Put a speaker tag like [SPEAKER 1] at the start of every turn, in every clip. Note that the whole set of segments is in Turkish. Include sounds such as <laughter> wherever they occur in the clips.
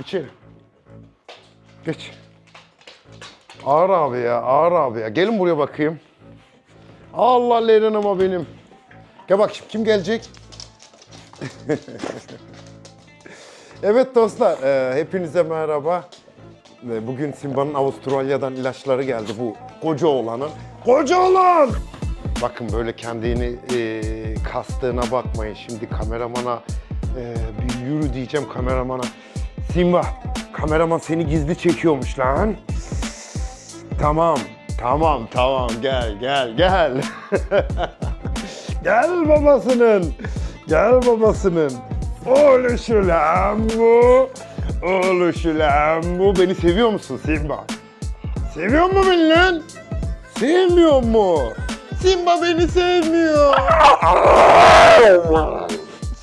[SPEAKER 1] İçeri. Geç. Ağır abi ya, ağır abi ya. Gelin buraya bakayım. Allah Leylan ama benim. Gel bak şimdi kim gelecek? <laughs> evet dostlar, e, hepinize merhaba. E, Bugün Simba'nın Avustralya'dan ilaçları geldi bu koca olanın. Koca olan! Bakın böyle kendini e, kastığına bakmayın. Şimdi kameramana e, bir yürü diyeceğim kameramana. Simba, kameraman seni gizli çekiyormuş lan. Tamam, tamam, tamam. Gel, gel, gel. <laughs> gel babasının. Gel babasının. Oluşu lan bu. Oluşu lan bu. Beni seviyor musun Simba? Seviyor mu beni lan? Sevmiyor mu? Simba beni sevmiyor.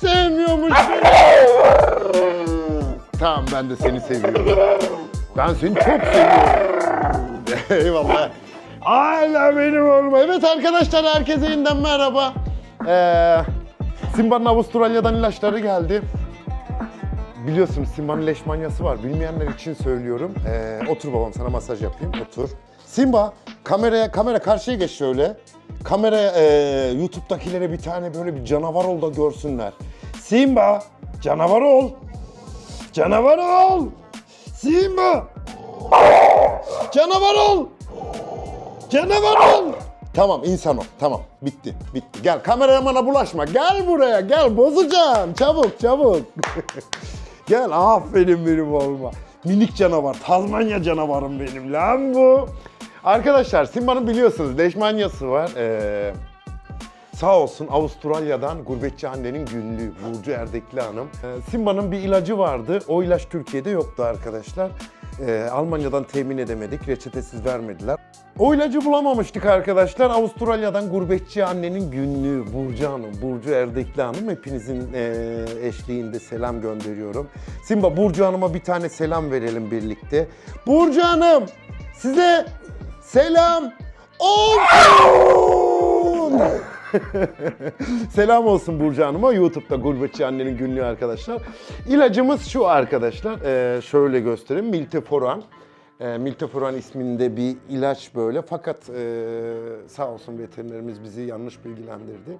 [SPEAKER 1] <laughs> Sevmiyormuş beni. <laughs> Tamam ben de seni seviyorum. Ben seni çok seviyorum. <laughs> Eyvallah. Hala benim olma. Evet arkadaşlar herkese yeniden merhaba. Ee, Simba'nın Avustralya'dan ilaçları geldi. Biliyorsunuz Simba'nın leşmanyası var. Bilmeyenler için söylüyorum. Ee, otur babam sana masaj yapayım. Otur. Simba kameraya kamera karşıya geç şöyle. Kameraya e, YouTube'dakilere bir tane böyle bir canavar ol da görsünler. Simba canavar ol. Canavar ol. Simba. Canavar ol. Canavar ol. Tamam insan ol. Tamam bitti bitti. Gel kameramana bulaşma. Gel buraya gel bozacağım. Çabuk çabuk. <laughs> gel aferin benim olma. Minik canavar. Tazmanya canavarım benim lan bu. Arkadaşlar Simba'nın biliyorsunuz leşmanyası var. Ee, Sağ olsun Avustralya'dan gurbetçi annenin günlüğü Burcu Erdekli Hanım. Ee, Simba'nın bir ilacı vardı. O ilaç Türkiye'de yoktu arkadaşlar. Ee, Almanya'dan temin edemedik. Reçetesiz vermediler. O ilacı bulamamıştık arkadaşlar. Avustralya'dan gurbetçi annenin günlüğü Burcu Hanım, Burcu Erdekli Hanım. Hepinizin eee, eşliğinde selam gönderiyorum. Simba Burcu Hanım'a bir tane selam verelim birlikte. Burcu Hanım size selam olsun. <laughs> Selam olsun Burcu Hanım'a. YouTube'da Gurbetçi Annenin Günlüğü arkadaşlar. İlacımız şu arkadaşlar. Ee, şöyle göstereyim. Milteforan. Ee, Milteforan isminde bir ilaç böyle. Fakat ee, sağ olsun veterinerimiz bizi yanlış bilgilendirdi.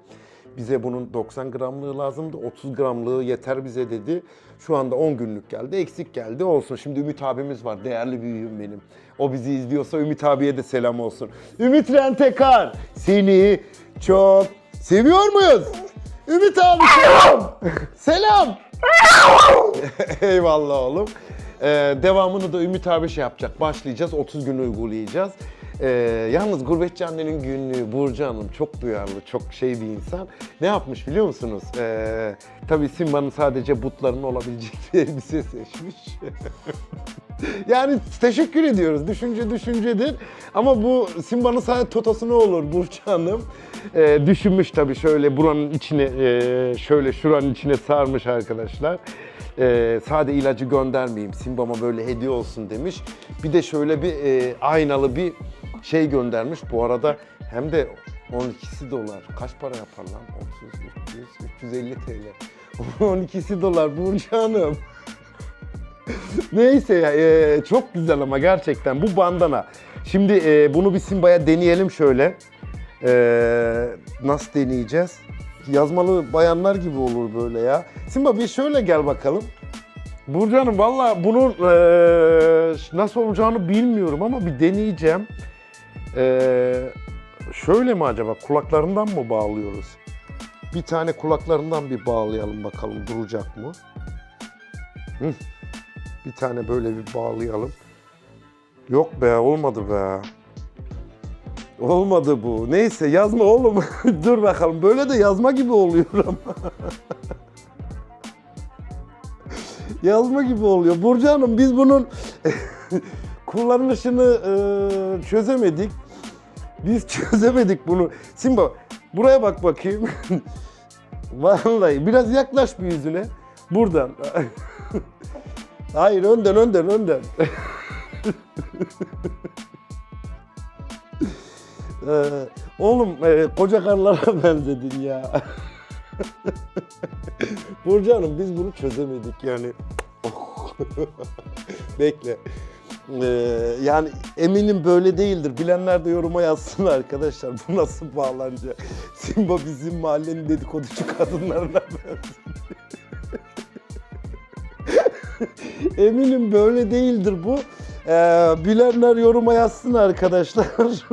[SPEAKER 1] Bize bunun 90 gramlığı lazımdı. 30 gramlığı yeter bize dedi. Şu anda 10 günlük geldi. Eksik geldi. Olsun. Şimdi Ümit abimiz var. Değerli büyüğüm benim. O bizi izliyorsa Ümit abiye de selam olsun. Ümit Rentekar seni çok seviyor muyuz? Ümit abi selam. selam. <laughs> Eyvallah oğlum. Ee, devamını da Ümit abi şey yapacak. Başlayacağız. 30 gün uygulayacağız. Ee, yalnız gurbetçi annenin günlüğü Burcu Hanım çok duyarlı, çok şey bir insan. Ne yapmış biliyor musunuz? Ee, tabii Simba'nın sadece butlarının olabilecek <laughs> bir elbise seçmiş. <laughs> yani teşekkür ediyoruz. Düşünce düşüncedir. Ama bu Simba'nın sadece totosu ne olur Burcu Hanım? Ee, düşünmüş tabii şöyle buranın içine, e, şöyle şuranın içine sarmış arkadaşlar. Ee, sade ilacı göndermeyeyim, Simba'ma böyle hediye olsun demiş. Bir de şöyle bir e, aynalı bir şey göndermiş. Bu arada hem de 12'si dolar. Kaç para yapar lan? 30, 300, 350 TL. 12'si dolar Burcu Hanım. <laughs> Neyse ya e, çok güzel ama gerçekten bu bandana. Şimdi e, bunu bir Simba'ya deneyelim şöyle. E, nasıl deneyeceğiz? Yazmalı bayanlar gibi olur böyle ya. Simba bir şöyle gel bakalım. Burcu Hanım valla bunun e, nasıl olacağını bilmiyorum ama bir deneyeceğim. E, şöyle mi acaba kulaklarından mı bağlıyoruz? Bir tane kulaklarından bir bağlayalım bakalım duracak mı? Hı. Bir tane böyle bir bağlayalım. Yok be olmadı be. Olmadı bu. Neyse yazma oğlum. <laughs> Dur bakalım. Böyle de yazma gibi oluyor ama. <laughs> yazma gibi oluyor. Burcu Hanım biz bunun <laughs> kullanılışını e, çözemedik. Biz çözemedik bunu. Simba buraya bak bakayım. Vallahi biraz yaklaş bir yüzüne. Buradan. Hayır önden önden önden. Ee, oğlum e, koca karılara <laughs> benzedin ya. <laughs> Burcu Hanım biz bunu çözemedik yani. <laughs> Bekle. Ee, yani eminim böyle değildir. Bilenler de yoruma yazsın arkadaşlar. Bu nasıl bağlanacak? Simba bizim mahallenin dedikoducu kadınlarına benziyor. eminim böyle değildir bu. Ee, bilenler yoruma yazsın arkadaşlar. <laughs>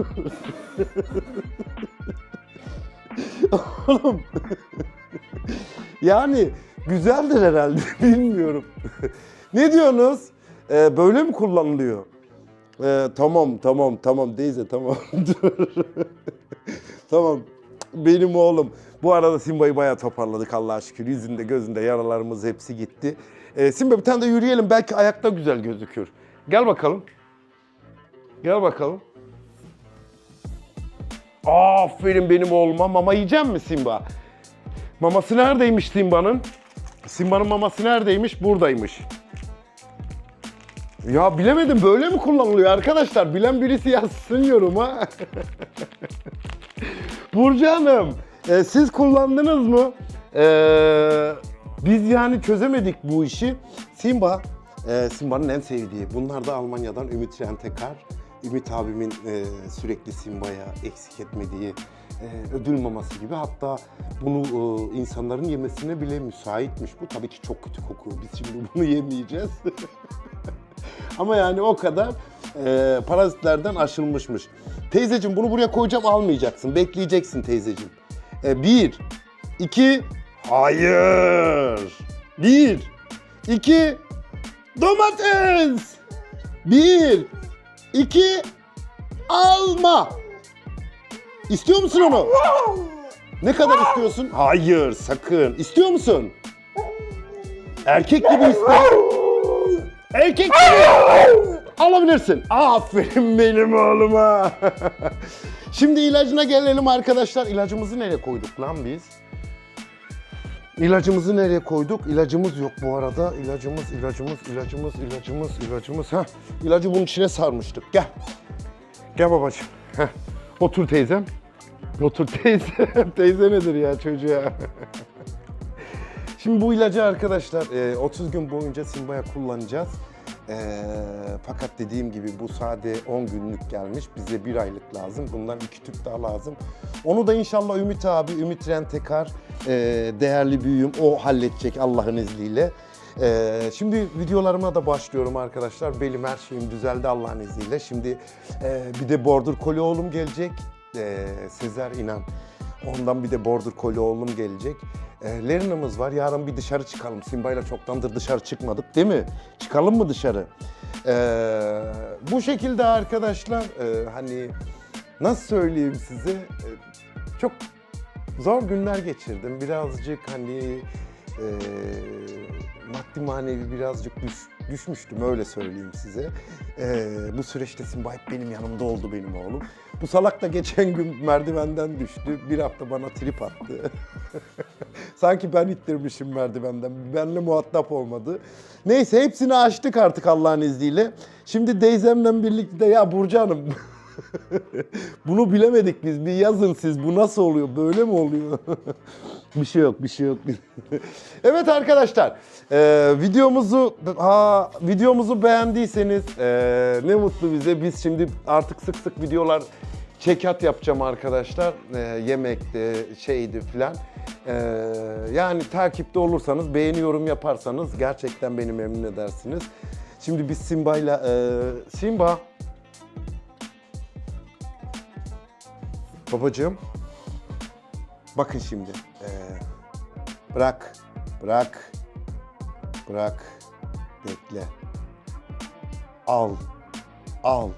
[SPEAKER 1] Oğlum. yani güzeldir herhalde <laughs> bilmiyorum. ne diyorsunuz? Ee, böyle mi kullanılıyor? Ee, tamam tamam tamam Deyze tamam <laughs> tamam benim oğlum. Bu arada Simba'yı bayağı toparladık Allah'a şükür. Yüzünde gözünde yaralarımız hepsi gitti. Ee, Simba bir tane de yürüyelim belki ayakta güzel gözükür. Gel bakalım. Gel bakalım. Aferin benim oğluma. Mama yiyecek mi Simba? Maması neredeymiş Simba'nın? Simba'nın maması neredeymiş? Buradaymış. Ya bilemedim böyle mi kullanılıyor arkadaşlar? Bilen birisi yazsın yoruma. <laughs> Burcu Hanım, e, siz kullandınız mı? E, biz yani çözemedik bu işi. Simba, e, Simba'nın en sevdiği. Bunlar da Almanya'dan Ümit Rentekar. Ümit abimin e, sürekli Simba'ya eksik etmediği e, ödül maması gibi. Hatta bunu e, insanların yemesine bile müsaitmiş. Bu tabii ki çok kötü kokuyor. Biz şimdi <laughs> bunu yemeyeceğiz. <laughs> Ama yani o kadar e, parazitlerden aşılmışmış. Teyzeciğim bunu buraya koyacağım almayacaksın. Bekleyeceksin teyzeciğim. E, bir, iki, hayır. Bir, iki, domates. Bir, iki, alma. İstiyor musun onu? Ne kadar istiyorsun? Hayır, sakın. İstiyor musun? Erkek gibi iste. Erkek gibi. Alabilirsin. Aferin benim oğluma. <laughs> Şimdi ilacına gelelim arkadaşlar. İlacımızı nereye koyduk lan biz? İlacımızı nereye koyduk? İlacımız yok bu arada. İlacımız, ilacımız, ilacımız, ilacımız, ilacımız. Heh. İlacı bunun içine sarmıştık. Gel. Gel babacığım. Heh. Otur teyzem. Otur teyze. <laughs> teyze nedir ya çocuğa? <laughs> Şimdi bu ilacı arkadaşlar e, 30 gün boyunca Simba'ya kullanacağız. E, fakat dediğim gibi bu sade 10 günlük gelmiş. Bize bir aylık lazım. Bundan iki tüp daha lazım. Onu da inşallah Ümit abi, Ümit Rentekar, e, değerli büyüğüm o halledecek Allah'ın izniyle. E, şimdi videolarıma da başlıyorum arkadaşlar. Belim her şeyim düzeldi Allah'ın izniyle. Şimdi e, bir de Border Collie oğlum gelecek. E, Sezer İnan. Ondan bir de Border Collie oğlum gelecek. E, var. Yarın bir dışarı çıkalım. Simba'yla çoktandır dışarı çıkmadık değil mi? Çıkalım mı dışarı? E, bu şekilde arkadaşlar e, hani nasıl söyleyeyim size E, çok zor günler geçirdim. Birazcık hani e, maddi manevi birazcık düş, düşmüştüm öyle söyleyeyim size. E, bu süreçte Simba hep benim yanımda oldu benim oğlum. Bu salak da geçen gün merdivenden düştü. Bir hafta bana trip attı. <laughs> Sanki ben ittirmişim merdivenden. Benle muhatap olmadı. Neyse hepsini açtık artık Allah'ın izniyle. Şimdi Deyzem'le birlikte ya Burcu Hanım <laughs> bunu bilemedik biz. Bir yazın siz bu nasıl oluyor? Böyle mi oluyor? <laughs> bir şey yok, bir şey yok. <laughs> evet arkadaşlar, e, videomuzu ha videomuzu beğendiyseniz e, ne mutlu bize. Biz şimdi artık sık sık videolar çekat yapacağım arkadaşlar. E, yemekte, şeydi filan. E, yani takipte olursanız, beğeni yorum yaparsanız gerçekten beni memnun edersiniz. Şimdi biz Simba'yla e, Simba Babacığım, bakın şimdi. Ee, bırak, bırak, bırak, bekle. Al, al,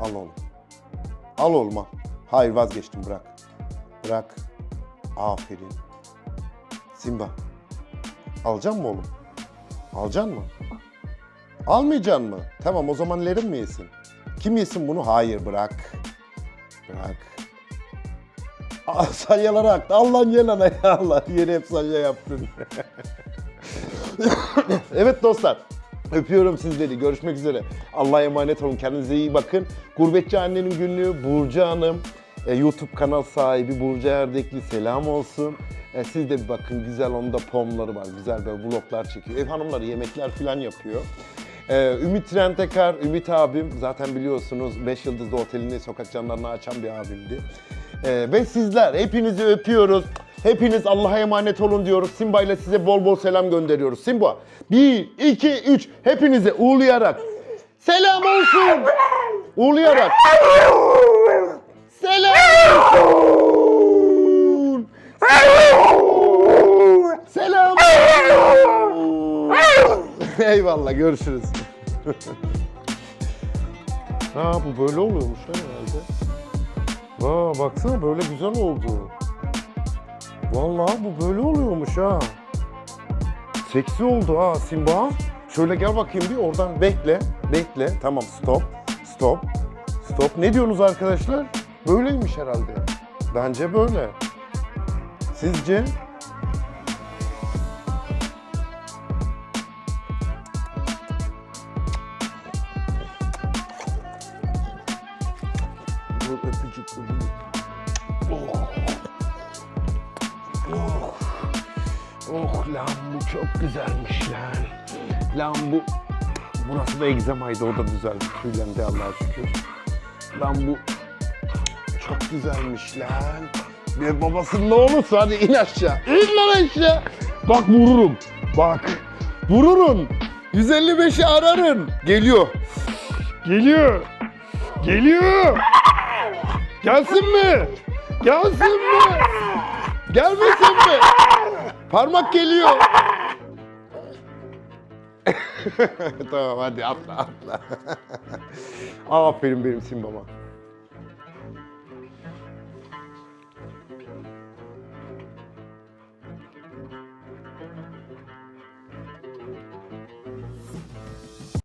[SPEAKER 1] al oğlum. Al oğlum al. Hayır vazgeçtim bırak. Bırak. Aferin. Simba. Alacak mı oğlum? Alacaksın mı? Almayacaksın mı? Tamam o zaman Lerin mi yesin? Kim yesin bunu? Hayır bırak. Bırak. Aa, salyalara aktı. Allah'ın yelana <laughs> ya Allah. Yeni hep salya yaptın. <laughs> evet dostlar. Öpüyorum sizleri. Görüşmek üzere. Allah'a emanet olun. Kendinize iyi bakın. Gurbetçi annenin günlüğü Burcu Hanım. E, YouTube kanal sahibi Burcu Erdekli selam olsun. E, siz de bir bakın güzel onda pomları var. Güzel böyle vloglar çekiyor. Ev hanımları yemekler falan yapıyor. Ee, Ümit Rentekar, Ümit abim zaten biliyorsunuz 5 yıldızlı otelini sokak camlarını açan bir abimdi. Ee, ve sizler hepinizi öpüyoruz. Hepiniz Allah'a emanet olun diyoruz. Simba ile size bol bol selam gönderiyoruz. Simba 1, 2, 3 hepinize uğurlayarak selam olsun. Uğurlayarak selam olsun. Selam olsun. Eyvallah görüşürüz. ha bu böyle oluyormuş ha herhalde. Aa baksana böyle güzel oldu. Vallahi bu böyle oluyormuş ha. Seksi oldu ha Simba. Şöyle gel bakayım bir oradan bekle. Bekle. Tamam stop. Stop. Stop. Ne diyorsunuz arkadaşlar? Böyleymiş herhalde. Bence böyle. Sizce? Çok güzelmiş lan. Lan bu... Burası da egzamaydı o da düzeldi. Tüylendi Allah'a şükür. Lan bu... Çok güzelmiş lan. Bir babasının oğlusu hadi in aşağı. İn lan aşağı. Bak vururum. Bak. Vururum. 155'i ararın. Geliyor. Geliyor. Geliyor. Gelsin mi? Gelsin mi? Gelmesin mi? Parmak geliyor. <laughs> tamam hadi atla atla. <laughs> Aferin benim Simba'ma.